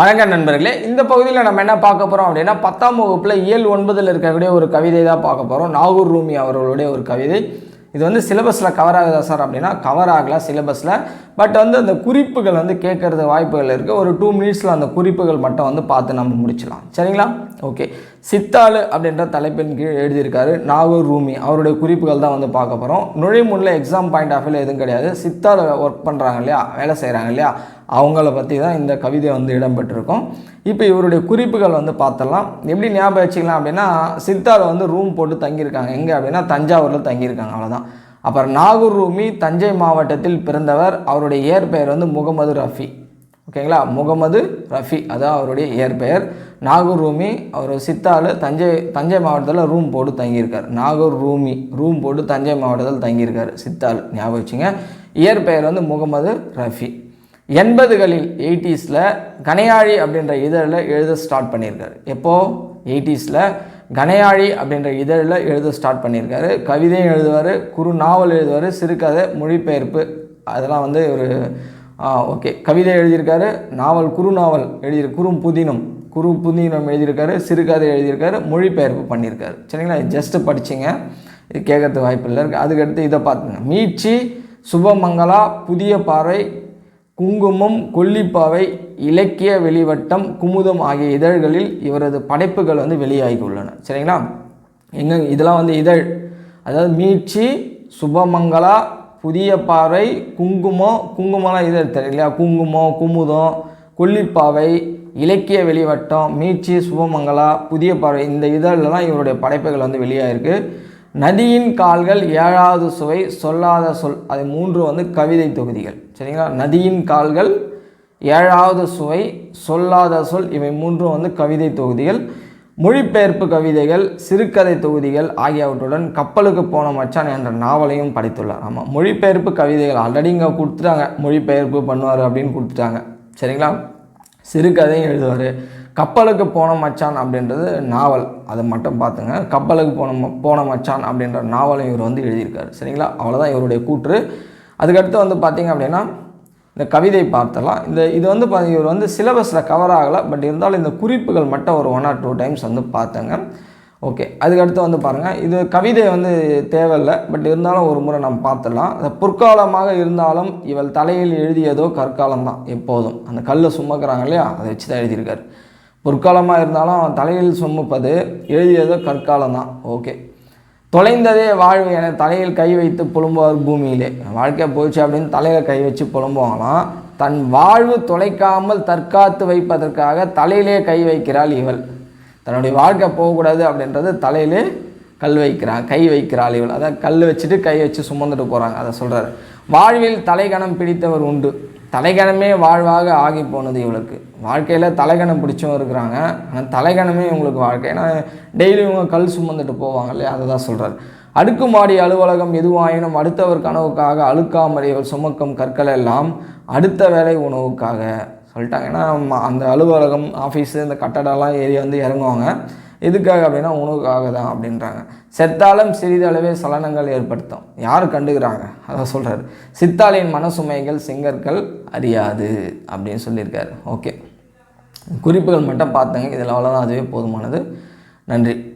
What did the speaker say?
வணக்கம் நண்பர்களே இந்த பகுதியில் நம்ம என்ன பார்க்க போகிறோம் அப்படின்னா பத்தாம் வகுப்பில் இயல் ஒன்பதில் இருக்கக்கூடிய ஒரு கவிதை தான் பார்க்க போகிறோம் நாகூர் ரூமி அவர்களுடைய ஒரு கவிதை. இது வந்து சிலபஸில் கவர் ஆகுதா சார் அப்படின்னா கவர் ஆகல சிலபஸில். பட் வந்து அந்த குறிப்புகள் வந்து கேட்கறது வாய்ப்புகள் இருக்குது ஒரு டூ மினிட்ஸில் அந்த குறிப்புகள் மட்டும் வந்து பார்த்து நம்ம முடிச்சலாம் சரிங்களா? ஓகே சித்தாளு அப்படின்ற தலைப்பின் கீழ் எழுதியிருக்காரு நாகூர் ரூமி. அவருடைய குறிப்புகள் தான் வந்து பார்க்க போகிறோம் நுழைமுறையில் எக்ஸாம் பாயிண்ட் ஆஃப் வியூவில் எதுவும் கிடையாது. சித்தால ஒர்க் பண்ணுறாங்க இல்லையா? வேலை செய்கிறாங்க இல்லையா? அவங்கள பற்றி தான் இந்த கவிதை வந்து இடம்பெற்றிருக்கும். இப்போ இவருடைய குறிப்புகள் வந்து பார்த்தலாம் எப்படி ஞாபகம் வச்சுக்கலாம் அப்படின்னா சித்தால வந்து ரூம் போட்டு தங்கியிருக்காங்க. எங்கே அப்படின்னா தஞ்சாவூரில் தங்கியிருக்காங்க. அவ்வளோதான் அப்புறம் நாகூர் ரூமி தஞ்சை மாவட்டத்தில் பிறந்தவர் அவருடைய இயற்பெயர் வந்து முகமது ரஃபி. ஓகேங்களா முகமது ரஃபி அதான் அவருடைய இயற்பெயர். நாகூர் ரூமி அவர் சித்தாலு தஞ்சை தஞ்சை மாவட்டத்தில் ரூம் போட்டு தங்கியிருக்கார். நாகூர் ரூமி ரூம் போட்டு தஞ்சை மாவட்டத்தில் தங்கியிருக்கார் சித்தாலு ஞாபகம் வச்சுங்க. இயற்பெயர் வந்து முகமது ரஃபி. எண்பதுகளில் எயிட்டிஸில் கனையாழி அப்படின்ற இதழில் எழுத ஸ்டார்ட் பண்ணியிருக்காரு. எப்போது எயிட்டிஸில் கனையாழி அப்படின்ற இதழில் எழுத ஸ்டார்ட் பண்ணியிருக்காரு. கவிதையும் எழுதுவார் குறு நாவல் எழுதுவார் சிறுகதை மொழிபெயர்ப்பு அதெல்லாம் வந்து ஒரு ஓகே. கவிதை எழுதியிருக்காரு நாவல் குறு நாவல் எழுதி குறும் புதினம் குறு புதினம் எழுதியிருக்காரு சிறுகதை எழுதியிருக்காரு மொழிபெயர்ப்பு பண்ணியிருக்காரு. சரிங்களா? ஜஸ்ட்டு படிச்சிங்க. இது கேட்கறதுக்கு வாய்ப்பு இல்லை. இருக்குது அதுக்கடுத்து இதை பார்த்துங்க. மீட்சி சுபமங்களா புதிய பார்வை குங்குமம் கொல்லிப்பாவை இலக்கிய வெளிவட்டம் குமுதம் ஆகிய இதழ்களில் இவரது படைப்புகள் வந்து வெளியாகி உள்ளன சரிங்களா? எங்க இதெல்லாம் வந்து இதழ். அதாவது மீட்சி சுபமங்களா புதிய பாறை குங்குமம் குங்குமம்லாம் இதழ் தெரியலையா குங்குமம் குமுதம் கொல்லிப்பாவை இலக்கிய வெளிவட்டம் மீட்சி சுபமங்களா புதிய பார்வை இந்த இதழ்லலாம் இவருடைய படைப்புகள் வந்து வெளியாகிருக்கு நதியின் கால்கள் ஏழாவது சுவை சொல்லாத சொல். அது மூன்று வந்து கவிதை தொகுதிகள். சரிங்களா? நதியின் கால்கள் ஏழாவது சுவை சொல்லாத சொல். இவை மூன்றும் வந்து கவிதை தொகுதிகள். மொழிபெயர்ப்பு கவிதைகள் சிறுகதை தொகுதிகள் ஆகியவற்றுடன் கப்பலுக்கு போன மச்சான் என்ற நாவலையும் படைத்துள்ளார். ஆமாம் மொழிபெயர்ப்பு கவிதைகள் ஆல்ரெடி இங்கே கொடுத்துட்டாங்க. மொழிபெயர்ப்பு பண்ணுவார் அப்படின்னு கொடுத்துட்டாங்க. சரிங்களா? சிறுகதையும் எழுதுவார். கப்பலுக்கு போன மச்சான் அப்படின்றது நாவல். அதை மட்டும் பார்த்துங்க. கப்பலுக்கு போன போன மச்சான் அப்படின்ற நாவலை இவர் வந்து எழுதியிருக்காரு. சரிங்களா? அவ்வளோதான் இவருடைய கூற்று. அதுக்கடுத்து வந்து பார்த்தீங்க அப்படின்னா இந்த கவிதை பார்த்தலாம். இந்த இது வந்து பா- இவர் வந்து சிலபஸில் கவர் ஆகலை. பட் இருந்தாலும் இந்த குறிப்புகள் மட்டும் ஒரு ஒன் ஆர் டூ டைம்ஸ் வந்து பார்த்தேங்க. ஓகே அதுக்கடுத்து வந்து பாருங்கள் இது கவிதை வந்து தேவையில்லை. பட் இருந்தாலும் ஒரு முறை நம்ம பார்த்துடலாம். அந்த பொற்காலமாக இருந்தாலும் இவள் தலையில் எழுதியதோ கற்காலம் தான் எப்போதும். அந்த கல்லை சுமக்கிறாங்க இல்லையா? அதை வச்சு தான் எழுதியிருக்காரு. பொற்காலமாக இருந்தாலும் தலையில் சுமப்பது எழுதியதோ கற்காலம் தான் ஓகே. தொலைந்ததே வாழ்வு என தலையில் கை வைத்து புலம்புவார் பூமியிலே. வாழ்க்கை போச்சு அப்படின்னு தலையில் கை வச்சு புலம்புவாங்களாம். தன் வாழ்வு தொலைக்காமல் தற்காத்து வைப்பதற்காக தலையிலே கை வைக்கிறாள் இவள். தன்னுடைய வாழ்க்கை போகக்கூடாது அப்படின்றது தலையிலே கல் வைக்கிறான் கை வைக்கிறாள் இவள். அதான் கல் வச்சுட்டு கை வச்சு சுமந்துட்டு போகிறாங்க அதை சொல்கிறார் வாழ்வில் தலைகணம் பிடித்தவர் உண்டு. தலைகணமே வாழ்வாக ஆகி போனது இவளுக்கு. வாழ்க்கையில் தலைகணம் பிடிச்சும் இருக்கிறாங்க. ஆனால் தலைகணமே இவங்களுக்கு வாழ்க்கை. ஏன்னா டெய்லி இவங்க கல் சுமந்துட்டு போவாங்க இல்லையா? அதை தான் சொல்கிறார் அடுக்குமாடி அலுவலகம் எதுவாயினும் அடுத்தவர் கனவுக்காக அழுக்காமல் இவள் சுமக்கும் கற்கள் எல்லாம் அடுத்த வேலை உணவுக்காக சொல்லிட்டாங்க. ஏன்னா அந்த அலுவலகம் ஆஃபீஸு இந்த கட்டடம்லாம் ஏறி வந்து இறங்குவாங்க. எதுக்காக அப்படின்னா உணவுக்காக தான் அப்படின்றாங்க. செத்தாலும் சிறிதளவே சலனங்கள் ஏற்படுத்தும். யார் கண்டுக்கிறாங்க? அதான் சொல்கிறாரு சித்தாளின் மனசுமைகள் செங்கற்கள் அறியாது அப்படின்னு சொல்லியிருக்காரு. ஓகே. குறிப்புகள் மட்டும் பார்த்தேங்க. இதில் அவ்வளோதான் அதுவே போதுமானது. நன்றி.